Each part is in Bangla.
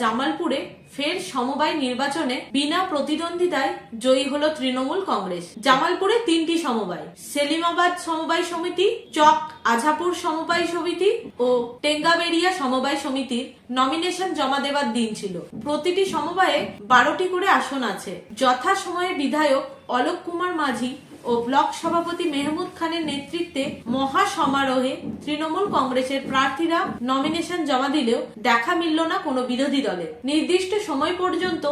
জামালপুরে ফের সমবায় নির্বাচনে বিনা প্রতিদ্বন্দ্বিতায় জয়ী হলো তৃণমূল কংগ্রেস। জামালপুরে তিনটি সমবায়, সেলিমাবাদ সমবায় সমিতি, চক আঝাপুর সমবায় সমিতি ও টেঙ্গাবেরিয়া সমবায় সমিতির নমিনেশন জমা দেওয়ার দিন ছিল। প্রতিটি সমবায়ে বারোটি করে আসন আছে। যথাসময়ে বিধায়ক অলোক কুমার মাঝি ও ব্লক সভাপতি মেহমুদ খানের নেতৃত্বে মহা সমারোহে তৃণমূল কংগ্রেসের প্রার্থীরা নমিনেশন জমা দিলেও দেখা মিলল না কোনো বিরোধী দলের। নির্দিষ্ট সময় পর্যন্ত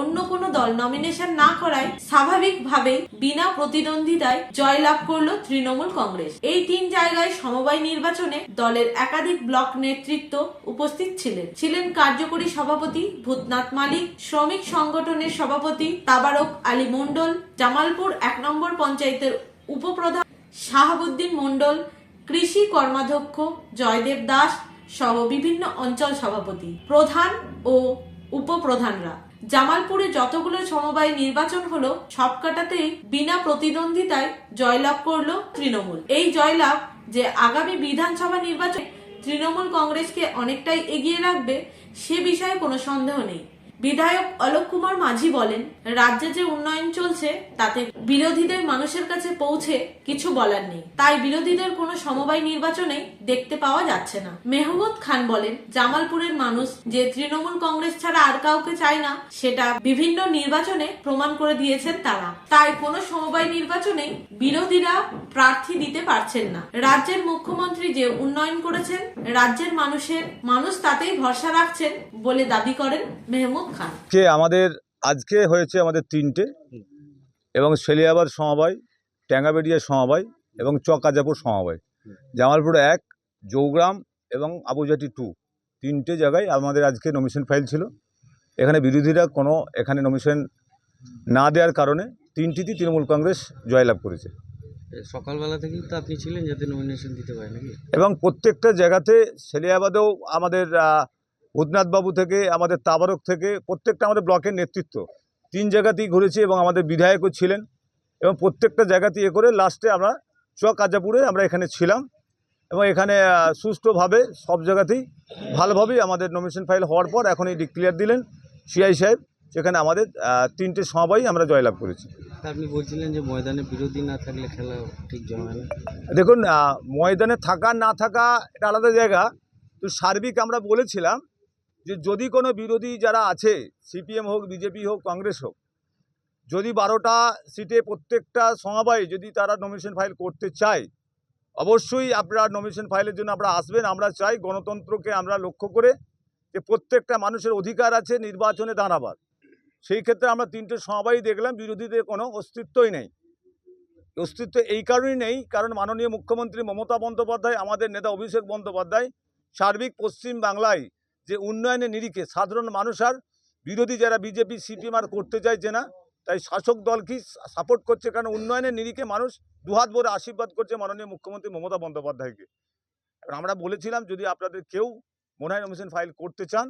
অন্য কোনো দল নমিনেশন না করায় স্বাভাবিকভাবেই বিনা প্রতিদ্বন্দ্বিতায় জয়লাভ করল তৃণমূল কংগ্রেস। এই তিন জায়গায় সমবায় নির্বাচনে দলের একাধিক ব্লক নেতৃত্ব উপস্থিত ছিলেন। ছিলেন কার্যকরী সভাপতি ভূতনাথ মালিক, শ্রমিক সংগঠনের সভাপতি তাবারক আলী মণ্ডল, জামালপুর এক নম্বর পঞ্চায়েতের উপপ্রধান শাহাবুদ্দিন মণ্ডল, কৃষি কর্মাধ্যক্ষ জয়দেব দাস সহ বিভিন্ন অঞ্চল সভাপতি, প্রধান ও উপপ্রধানরা। জামালপুরে যতগুলো সমবায় নির্বাচন হলো, সবকটাতেই বিনা প্রতিদ্বন্দ্বিতায় জয়লাভ করল তৃণমূল। এই জয়লাভ যে আগামী বিধানসভা নির্বাচনে তৃণমূল কংগ্রেসকে অনেকটাই এগিয়ে রাখবে, সে বিষয়ে কোনো সন্দেহ নেই। বিধায়ক অলোক কুমার মাঝি বলেন, রাজ্যে যে উন্নয়ন চলছে, তাতে বিরোধীদের মানুষের কাছে পৌঁছে কিছু বলার নেই। তাই বিরোধীদের কোনো সমবায় নির্বাচনে দেখতে পাওয়া যাচ্ছে না। মেহমুদ খান বলেন, জামালপুরের মানুষ যে তৃণমূল কংগ্রেস ছাড়া আর কাউকে চায় না, সেটা বিভিন্ন নির্বাচনে প্রমাণ করে দিয়েছেন তারা। তাই কোনো সমবায় নির্বাচনে বিরোধীরা প্রার্থী দিতে পারছেন না। রাজ্যের মুখ্যমন্ত্রী যে উন্নয়ন করেছেন, রাজ্যের মানুষের, মানুষ তাতেই ভরসা রাখছেন বলে দাবি করেন মেহমুদ খান। আজকে আমাদের আজকে হয়েছে আমাদের তিনটে, এবং সেলিয়াবাদ সমবায়, ট্যাঙ্গাবেড়িয়া সমবায়, এবং চকাজাপুর সমবায়। জামালপুর এক, জৌগ্রাম এবং আবুজাটি টু। তিনটে জায়গায় আমাদের আজকে নমিশন ফাইল ছিল। এখানে বিরোধীরা কোনো এখানে নমিশন না দেওয়ার কারণে তিনটিতেই তৃণমূল কংগ্রেস জয়লাভ করেছে। সকালবেলা তো আপনি ছিলেন, যাতে নমিনেশন দিতে পারে নাকি? এবং প্রত্যেকটা জায়গাতে সেলিয়াবাদেও আমাদের ভূতনাথবাবু থেকে, আমাদের তাবারক থেকে প্রত্যেকটা আমাদের ব্লকের নেতৃত্ব। তিন জায়গাতেই ঘুরেছি এবং আমাদের বিধায়কও ছিলেন। এবং প্রত্যেকটা জায়গাতেই এ করে লাস্টে আমরা চক আজাপুরে আমরা এখানে ছিলাম। এবং এখানে সুষ্ঠুভাবে সব জায়গাতেই ভালোভাবেই আমাদের নমিনেশন ফাইল হওয়ার পর এখন এই ডিক্লিয়ার দিলেন সিআই সাহেব সেখানে আমাদের তিনটে সবাই আমরা জয়লাভ করেছি। দেখুন ময়দানে থাকা, না থাকা, এটা আলাদা জায়গা। তো সার্বিক আমরা বলেছিলাম যে যদি কোনো বিরোধী যারা আছে, সিপিএম হোক, বিজেপি হোক, কংগ্রেস হোক, যদি বারোটা সিটে প্রত্যেকটা সমবায় যদি তারা নমিনেশন ফাইল করতে চায়, অবশ্যই আপনারা নমিনেশন ফাইলের জন্য আপনারা আসবেন। আমরা চাই গণতন্ত্রকে আমরা লক্ষ্য করে যে প্রত্যেকটা মানুষের অধিকার আছে, নির্বাচনে দাঁড়াবার। সেই ক্ষেত্রে আমরা তিনটে সমবায় দেখলাম, বিরোধীদের কোনো অস্তিত্বই নেই। অস্তিত্ব এই কারণেই নেই, কারণ মাননীয় মুখ্যমন্ত্রী মমতা বন্দ্যোপাধ্যায়, আমাদের নেতা অভিষেক বন্দ্যোপাধ্যায়, সার্বিক পশ্চিম বাংলায় যে উন্নয়নের নিরিখে সাধারণ মানুষ আর বিরোধী যারা বিজেপি, সিপিএম আর করতে চাইছে না, তাই শাসক দল দলকেই সাপোর্ট করছে? কারণ উন্নয়নের নিরিখে মানুষ দুহাত ভরে আশীর্বাদ করছে মাননীয় মুখ্যমন্ত্রী মমতা বন্দ্যোপাধ্যায়কে। আমরা বলেছিলাম, যদি আপনাদের কেউ মনে হয় নমিশন ফাইল করতে চান,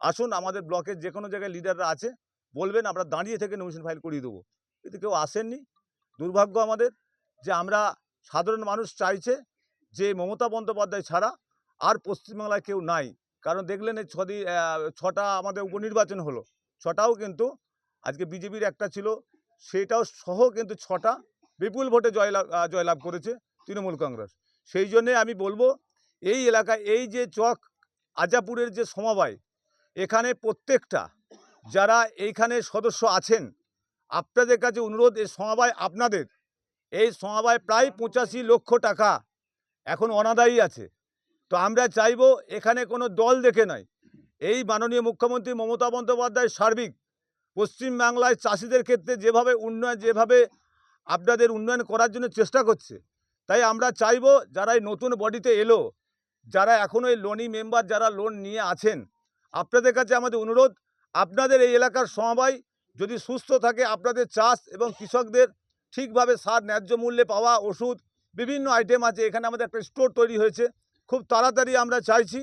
আসুন আমাদের ব্লকের যে কোনো জায়গায় লিডাররা আছে বলবেন, আমরা দাঁড়িয়ে থেকে নমিশন ফাইল করিয়ে দেবো। কিন্তু কেউ আসেননি। দুর্ভাগ্য আমাদের যে আমরা সাধারণ মানুষ চাইছে যে মমতা বন্দ্যোপাধ্যায় ছাড়া আর পশ্চিমবাংলায় কেউ নাই। কারণ দেখলেন এই ছদি ছটা আমাদের উপনির্বাচন হলো। ছটাও কিন্তু আজকে বিজেপির একটা ছিল, সেটাও সহ কিন্তু ছটা বিপুল ভোটে জয়লাভ জয়লাভ করেছে তৃণমূল কংগ্রেস। সেই জন্যে আমি বলব, এই এলাকায় এই যে চক আজাপুরের যে সমবায়, এখানে প্রত্যেকটা যারা এইখানে সদস্য আছেন, আপনাদের কাছে অনুরোধ, এই সমবায় আপনাদের। এই সমবায় প্রায় পঁচাশি লক্ষ টাকা এখন অনাদায়ী আছে। তো আমরা চাইব এখানে কোনো দল দেখে নয় এই মাননীয় মুখ্যমন্ত্রী মমতা বন্দ্যোপাধ্যায় সার্বিক পশ্চিমবাংলায় চাষিদের ক্ষেত্রে যেভাবে উন্নয়ন, যেভাবে আপনাদের উন্নয়ন করার জন্য চেষ্টা করছে, তাই আমরা চাইব যারা এই নতুন বডিতে এলো, যারা এখনও এই লোনি মেম্বার, যারা লোন নিয়ে আছেন, আপনাদের কাছে আমাদের অনুরোধ আপনাদের এই এলাকার সমবায় যদি সুস্থ থাকে, আপনাদের চাষ এবং কৃষকদের ঠিকভাবে সার, ন্যায্য মূল্যে পাওয়া ওষুধ, বিভিন্ন আইটেম আছে। এখানে আমাদের একটা স্টোর তৈরি হয়েছে। খুব তাড়াতাড়ি আমরা চাইছি।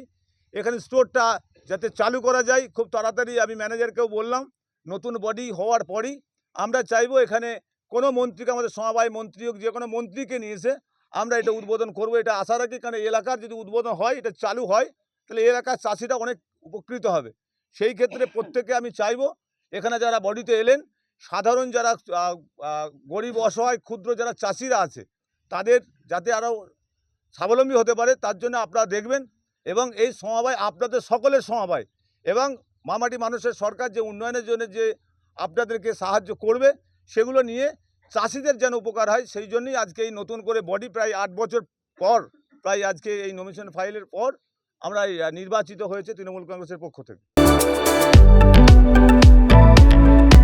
এখানে স্টোরটা যাতে চালু করা যায়, খুব তাড়াতাড়ি আমি ম্যানেজারকেও বললাম। নতুন বডি হওয়ার পরই আমরা চাইব এখানে কোনো মন্ত্রীকে, আমাদের সমবায় মন্ত্রী হোক, যে কোনো মন্ত্রীকে নিয়ে এসে আমরা এটা উদ্বোধন করব। এটা আশা রাখি, কারণ এলাকার যদি উদ্বোধন হয়, এটা চালু হয়, তাহলে এলাকার চাষিরা অনেক উপকৃত হবে। সেই ক্ষেত্রে প্রত্যেকে আমি চাইব, এখানে যারা বডিতে এলেন, সাধারণ যারা গরিব, অসহায়, ক্ষুদ্র যারা চাষিরা আছে, তাদের যাতে আরও স্বাবলম্বী হতে পারে, তার জন্য আপনারা দেখবেন এবং এই সমবায় আপনাদের সকলের সমবায় এবং মামাটি মানুষের সরকার যে উন্নয়নের জন্য যে আপনাদেরকে সাহায্য করবে, সেগুলো নিয়ে চাষিদের যেন উপকার হয়, সেই জন্যই আজকে এই নতুন করে বডি প্রায় আট বছর পর, প্রায় আজকে এই নমিনেশন ফাইলের পর আমরা নির্বাচিত হয়েছে তৃণমূল কংগ্রেসের পক্ষ থেকে।